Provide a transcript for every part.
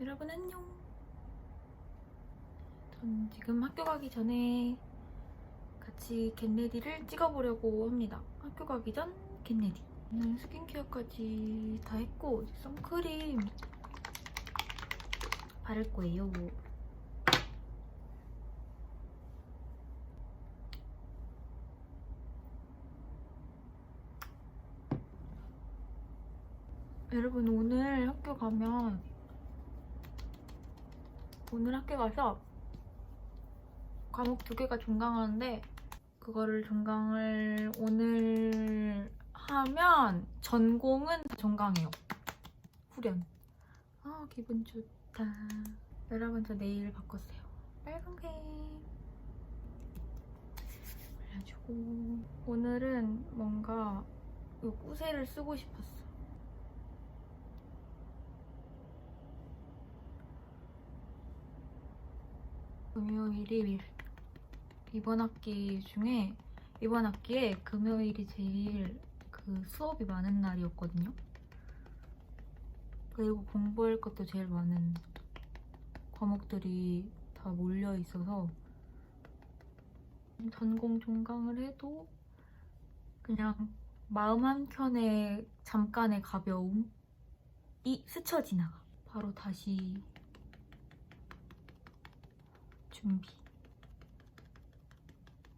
여러분 안녕. 전 지금 학교 가기 전에 같이 겟레디를 찍어보려고 합니다. 학교 가기 전 겟레디. 오늘 스킨케어까지 다 했고 선크림 바를 거예요. 여러분 오늘 학교 가면 오늘 학교 가서 과목 두 개가 종강하는데 그거를 종강을 오늘 하면 전공은 다 종강해요. 후련. 아 기분 좋다. 여러분 저 내일 바꿨어요. 빨간색. 그래가지고 오늘은 뭔가 이 꾸세를 쓰고 싶었어. 금요일이 이번 학기 중에 이번 학기에 금요일이 제일 그 수업이 많은 날이었거든요. 그리고 공부할 것도 제일 많은 과목들이 다 몰려 있어서 전공 종강을 해도 그냥 마음 한켠에 잠깐의 가벼움이 스쳐 지나가. 바로 다시 준비.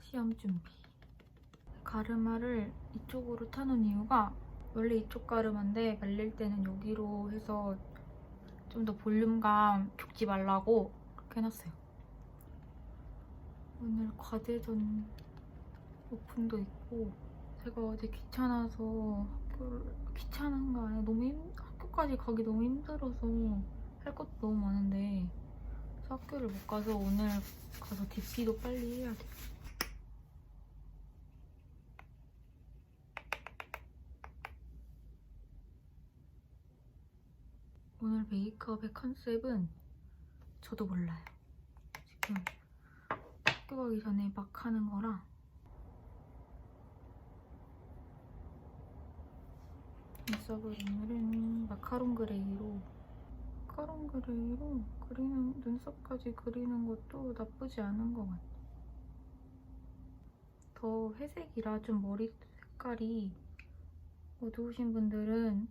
시험 준비. 가르마를 이쪽으로 타놓은 이유가 원래 이쪽 가르마인데 말릴 때는 여기로 해서 좀 더 볼륨감 죽지 말라고 그렇게 해놨어요. 오늘 과제전 오픈도 있고 제가 어제 귀찮아서 학교를 귀찮은 거 아니야 너무 힘, 학교까지 가기 너무 힘들어서 할 것도 너무 많은데 학교를 못 가서 오늘 가서 DP도 빨리 해야 돼. 오늘 메이크업의 컨셉은 저도 몰라요. 지금 학교 가기 전에 막 하는 거라. 눈썹을 오늘은 마카롱 그레이로 마카롱 그레이로 그리는 눈썹까지 그리는 것도 나쁘지 않은 것 같아요. 더 회색이라 좀 머리 색깔이 어두우신 분들은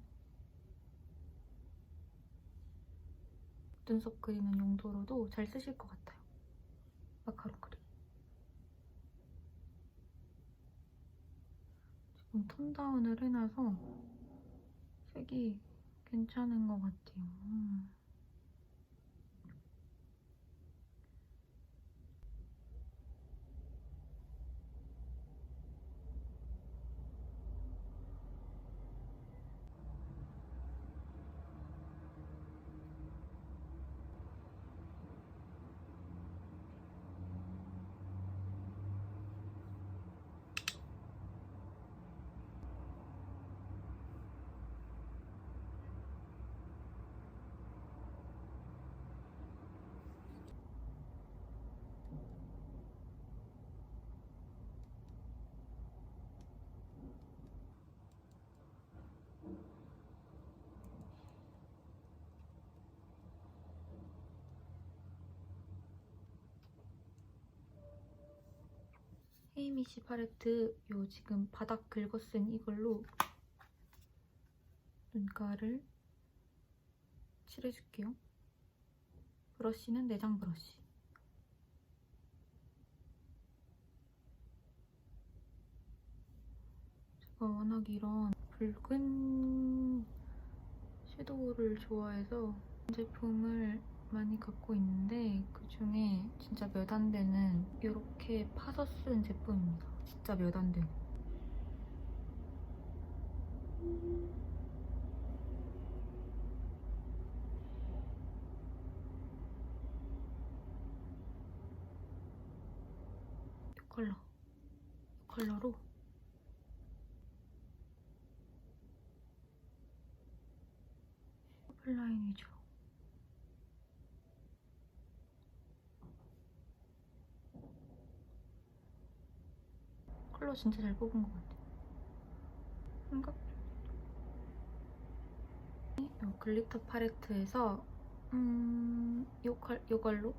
눈썹 그리는 용도로도 잘 쓰실 것 같아요. 마카롱 그레이. 지금 톤 다운을 해놔서 색이 괜찮은 것 같아요. 음. 헤 이미시 팔레트 요 지금 바닥 긁어 쓴 이걸로 눈가를 칠해줄게요. 브러쉬는 내장 브러쉬. 제가 워낙 이런 붉은 섀도우를 좋아해서 제품을 많이 갖고 있는데 그 중에 진짜 몇 안 되는 이렇게 파서 쓴 제품입니다. 진짜 몇 안 되는. 이 컬러. 이 컬러로 위주로. 컬러 진짜 잘 뽑은 것 같아. 삼각. 이 글리터 팔레트에서 음, 요, 컬, 요걸로?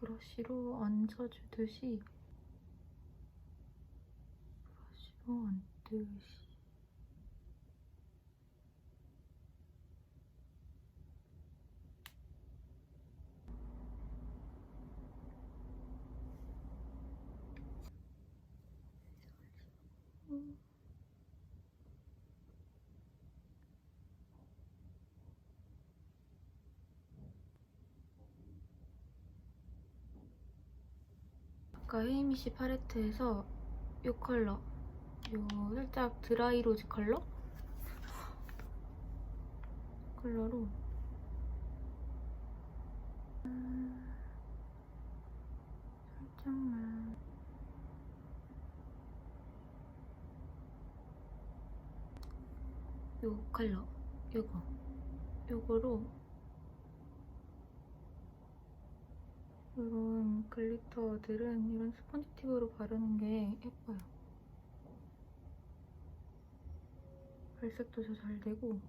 브러쉬로 얹어주듯이 브러쉬로 얹듯이 아까 헤이미시 팔레트에서 이 컬러. 요 살짝 드라이 로즈 컬러? 컬러로. 음, 살짝만. 요 컬러. 요거. 요거로 이런 글리터들은 이런 스펀지 팁으로 바르는 게 예뻐요. 발색도 더잘 되고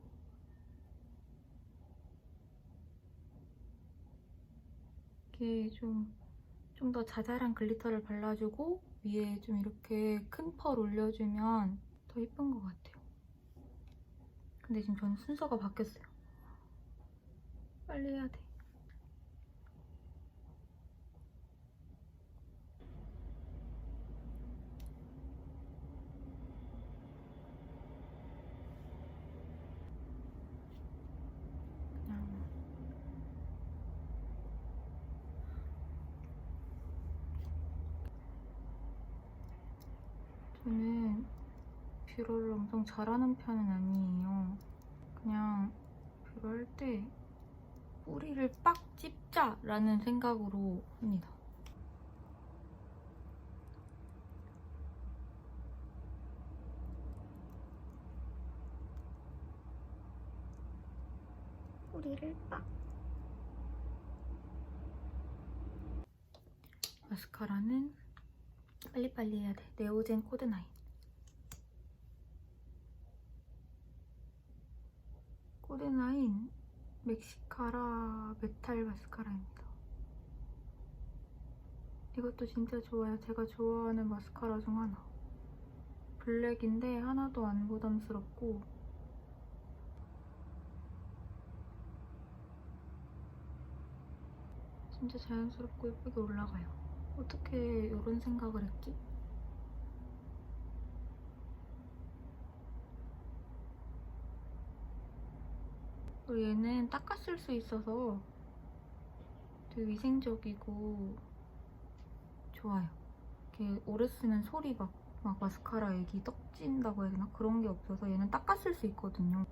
이게 좀 좀 더 자잘한 글리터를 발라주고 위에 좀 이렇게 큰 펄 올려주면 더 예쁜 것 같아요. 근데 지금 저는 순서가 바뀌었어요. 빨리 해야 돼. 그냥 저는 뷰러를 엄청 잘하는 편은 아니에요. 그냥 뷰러 할 때 뿌리를 빡 찝자라는 생각으로 합니다. 뿌리를 빡. 마스카라는 빨리빨리 해야 돼. 네오젠 코드나인. 코드나인 멕시카라 메탈 마스카라입니다. 이것도 진짜 좋아요. 제가 좋아하는 마스카라 중 하나. 블랙인데 하나도 안 부담스럽고 진짜 자연스럽고 예쁘게 올라가요. 어떻게 이런 생각을 했지? 얘는 쓸수 있어서 되게 위생적이고 좋아요. 이렇게 오래 쓰면 소리 막, 막 마스카라 액이 떡진다고 해야 되나? 그런 게 없어서 얘는 쓸수 있거든요.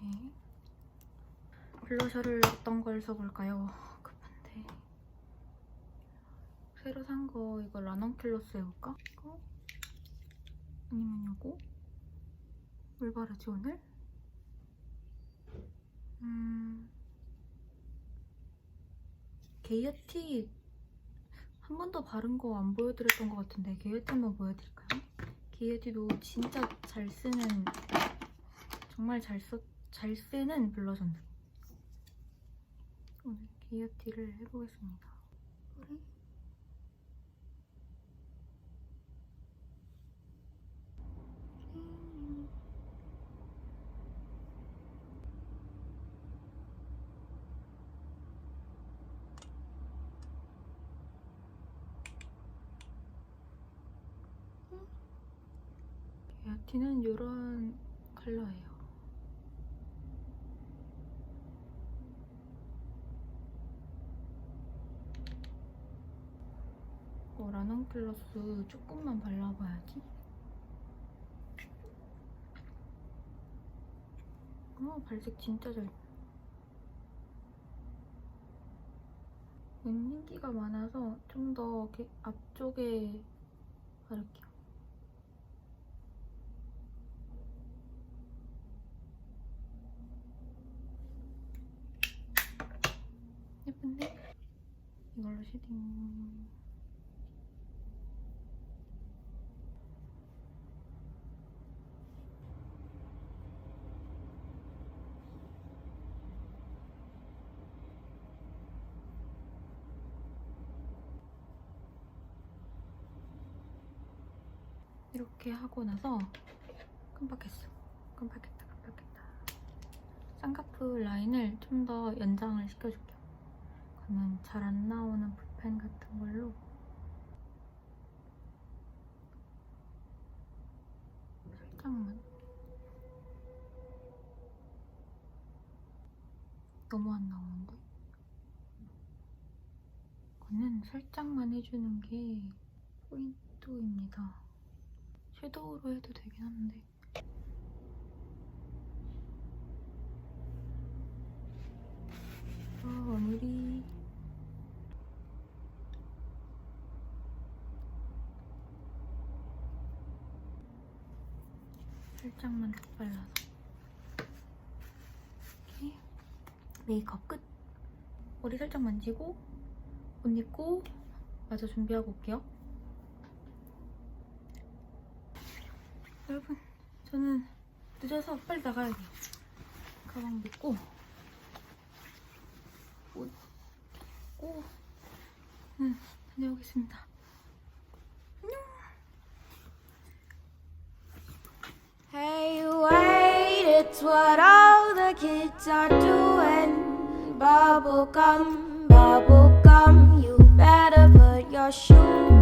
네. 블러셔를 어떤 걸 써볼까요? 급한데. 새로 산 거 이거 라넌킬로스 해볼까? 이거? 아니면 요거? 뭘 바르지 오늘? 음... 게이어티 한 번도 바른 거 안 보여드렸던 것 같은데 게이어티 한번 보여드릴까요? 게이어티도 진짜 잘 쓰는 정말 잘, 써, 잘 쓰는 블러셔인데 오늘 게이어티를 해보겠습니다. 뿌리. 게이어티는 이런 컬러예요. 이거 라논 클러스 조금만 발라봐야지. 어, 발색 진짜 잘. 은인기가 많아서 좀 더 앞쪽에 바를게요. 예쁜데? 이걸로 쉐딩. 이렇게 하고 나서 깜빡했어. 깜빡했다, 깜빡했다. 쌍꺼풀 라인을 좀 더 연장을 시켜줄게요. 그러면 잘 안 나오는 붓펜 같은 걸로 살짝만 너무 안 나오는데? 이거는 살짝만 해주는 게 포인트입니다. 섀도우로 해도 되긴 한데. 아, 마무리. 살짝만 딱 발라서. 이렇게. 메이크업 끝. 머리 살짝 만지고 옷 입고 마저 준비하고 올게요 여러분 저는 늦어서 빨리 나가야 돼요 가방 묶고 옷 입고 응, 다녀오겠습니다 Hey, wait, it's what all the kids are doing. Bubblegum, bubblegum, you better put your shoe